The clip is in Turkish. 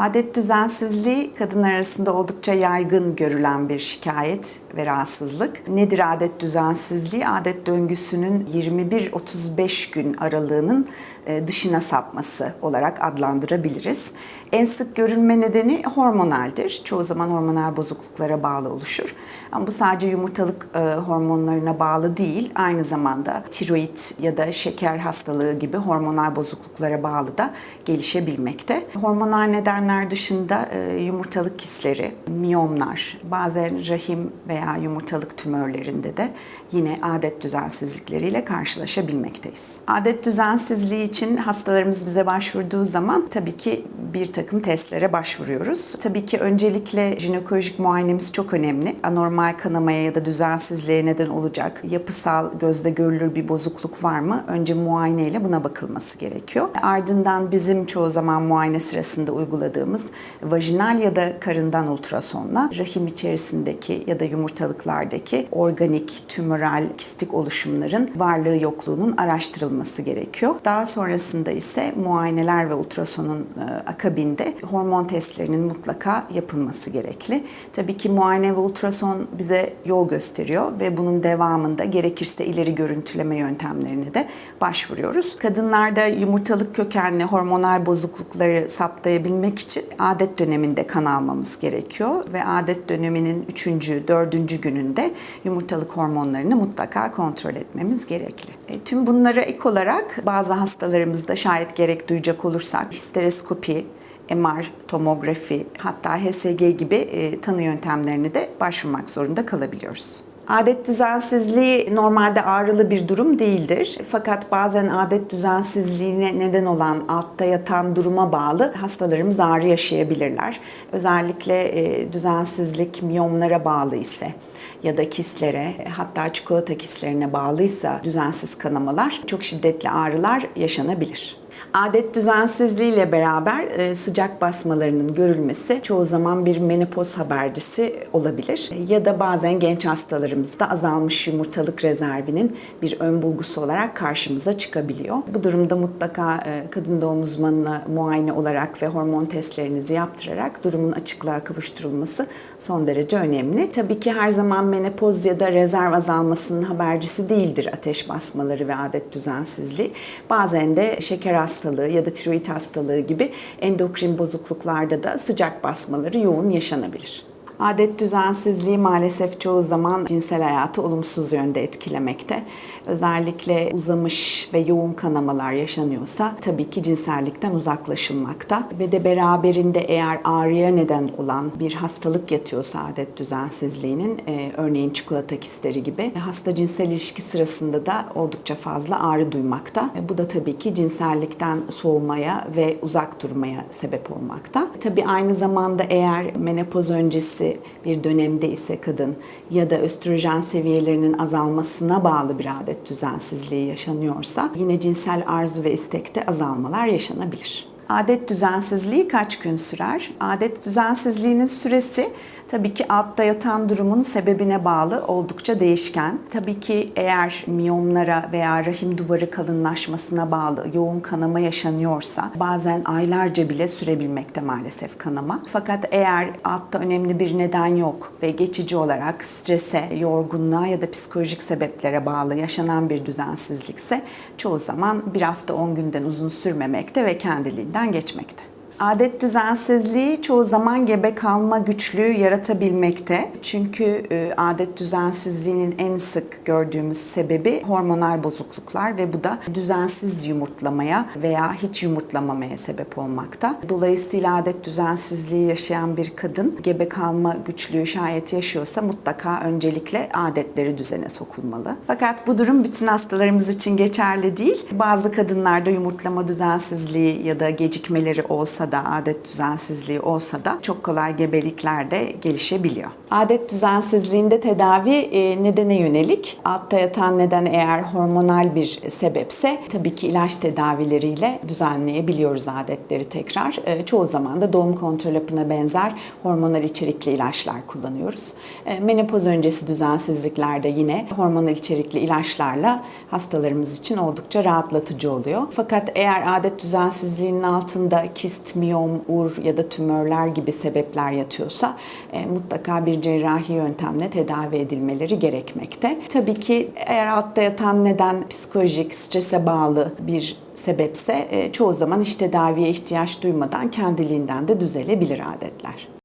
Adet düzensizliği kadınlar arasında oldukça yaygın görülen bir şikayet ve rahatsızlık. Nedir adet düzensizliği? Adet döngüsünün 21-35 gün aralığının e, dışına sapması olarak adlandırabiliriz. En sık görülme nedeni hormonaldir. Çoğu zaman hormonal bozukluklara bağlı oluşur. Ama bu sadece yumurtalık e, hormonlarına bağlı değil, aynı zamanda tiroid ya da şeker hastalığı gibi hormonal bozukluklara bağlı da gelişebilmekte. Hormonal nedenler dışında e, yumurtalık kistleri, miyomlar, bazen rahim veya yumurtalık tümörlerinde de yine adet düzensizlikleriyle karşılaşabilmekteyiz. Adet düzensizliği için hastalarımız bize başvurduğu zaman tabii ki bir takım testlere başvuruyoruz. Tabii ki öncelikle jinekolojik muayenemiz çok önemli. Anormal kanamaya ya da düzensizliğe neden olacak yapısal gözde görülür bir bozukluk var mı? Önce muayeneyle buna bakılması gerekiyor. Ardından bizim çoğu zaman muayene sırasında uyguladığımız vajinal ya da karından ultrasonla rahim içerisindeki ya da yumurtalıklardaki organik, tümöral, kistik oluşumların varlığı yokluğunun araştırılması gerekiyor. Daha sonrasında ise muayeneler ve ultrasonun e, akabinde hormon testlerinin mutlaka yapılması gerekli. Tabii ki muayene ve ultrason bize yol gösteriyor ve bunun devamında gerekirse ileri görüntüleme yöntemlerine de başvuruyoruz. Kadınlarda yumurtalık kökenli hormonal bozuklukları saptayabilmek için adet döneminde kan almamız gerekiyor ve adet döneminin 3. 4. gününde yumurtalık hormonlarını mutlaka kontrol etmemiz gerekli. E, tüm bunlara ek olarak bazı hastalarımızda şayet gerek duyacak olursak histeroskopi, MR, tomografi hatta HSG gibi e, tanı yöntemlerine de başvurmak zorunda kalabiliyoruz. Adet düzensizliği normalde ağrılı bir durum değildir. Fakat bazen adet düzensizliğine neden olan altta yatan duruma bağlı hastalarımız ağrı yaşayabilirler. Özellikle e, düzensizlik miyomlara bağlı ise ya da kislere hatta çikolata kislerine bağlıysa düzensiz kanamalar çok şiddetli ağrılar yaşanabilir. Adet düzensizliği ile beraber e, sıcak basmalarının görülmesi çoğu zaman bir menopoz habercisi olabilir. Ya da bazen genç hastalarımızda azalmış yumurtalık rezervinin bir ön bulgusu olarak karşımıza çıkabiliyor. Bu durumda mutlaka e, kadın doğum uzmanına muayene olarak ve hormon testlerinizi yaptırarak durumun açıklığa kavuşturulması son derece önemli. Tabii ki her zaman menopoz ya da rezerv azalmasının habercisi değildir ateş basmaları ve adet düzensizliği. Bazen de şeker hastalığı ya da tiroid hastalığı gibi endokrin bozukluklarda da sıcak basmaları yoğun yaşanabilir. Adet düzensizliği maalesef çoğu zaman cinsel hayatı olumsuz yönde etkilemekte. Özellikle uzamış ve yoğun kanamalar yaşanıyorsa tabii ki cinsellikten uzaklaşılmakta ve de beraberinde eğer ağrıya neden olan bir hastalık yatıyorsa adet düzensizliğinin e, örneğin çikolata kistleri gibi hasta cinsel ilişki sırasında da oldukça fazla ağrı duymakta. E, bu da tabii ki cinsellikten soğumaya ve uzak durmaya sebep olmakta. Tabii aynı zamanda eğer menopoz öncesi bir dönemde ise kadın ya da östrojen seviyelerinin azalmasına bağlı bir adet düzensizliği yaşanıyorsa yine cinsel arzu ve istekte azalmalar yaşanabilir. Adet düzensizliği kaç gün sürer? Adet düzensizliğinin süresi tabii ki altta yatan durumun sebebine bağlı oldukça değişken. Tabii ki eğer miyomlara veya rahim duvarı kalınlaşmasına bağlı yoğun kanama yaşanıyorsa bazen aylarca bile sürebilmekte maalesef kanama. Fakat eğer altta önemli bir neden yok ve geçici olarak strese, yorgunluğa ya da psikolojik sebeplere bağlı yaşanan bir düzensizlikse çoğu zaman bir hafta 10 günden uzun sürmemekte ve kendiliğinden geçmekte. Adet düzensizliği çoğu zaman gebe kalma güçlüğü yaratabilmekte. Çünkü e, adet düzensizliğinin en sık gördüğümüz sebebi hormonal bozukluklar ve bu da düzensiz yumurtlamaya veya hiç yumurtlamamaya sebep olmakta. Dolayısıyla adet düzensizliği yaşayan bir kadın gebe kalma güçlüğü şayet yaşıyorsa mutlaka öncelikle adetleri düzene sokulmalı. Fakat bu durum bütün hastalarımız için geçerli değil. Bazı kadınlarda yumurtlama düzensizliği ya da gecikmeleri olsa da adet düzensizliği olsa da çok kolay gebeliklerde gelişebiliyor. Adet düzensizliğinde tedavi e, nedene yönelik. Altta yatan neden eğer hormonal bir sebepse tabii ki ilaç tedavileriyle düzenleyebiliyoruz adetleri tekrar. E, çoğu zaman da doğum kontrol hapına benzer hormonal içerikli ilaçlar kullanıyoruz. E, menopoz öncesi düzensizliklerde yine hormonal içerikli ilaçlarla hastalarımız için oldukça rahatlatıcı oluyor. Fakat eğer adet düzensizliğinin altında kist, miyom, ur ya da tümörler gibi sebepler yatıyorsa e, mutlaka bir cerrahi yöntemle tedavi edilmeleri gerekmekte. Tabii ki eğer altta yatan neden psikolojik, strese bağlı bir sebepse e, çoğu zaman iş tedaviye ihtiyaç duymadan kendiliğinden de düzelebilir adetler.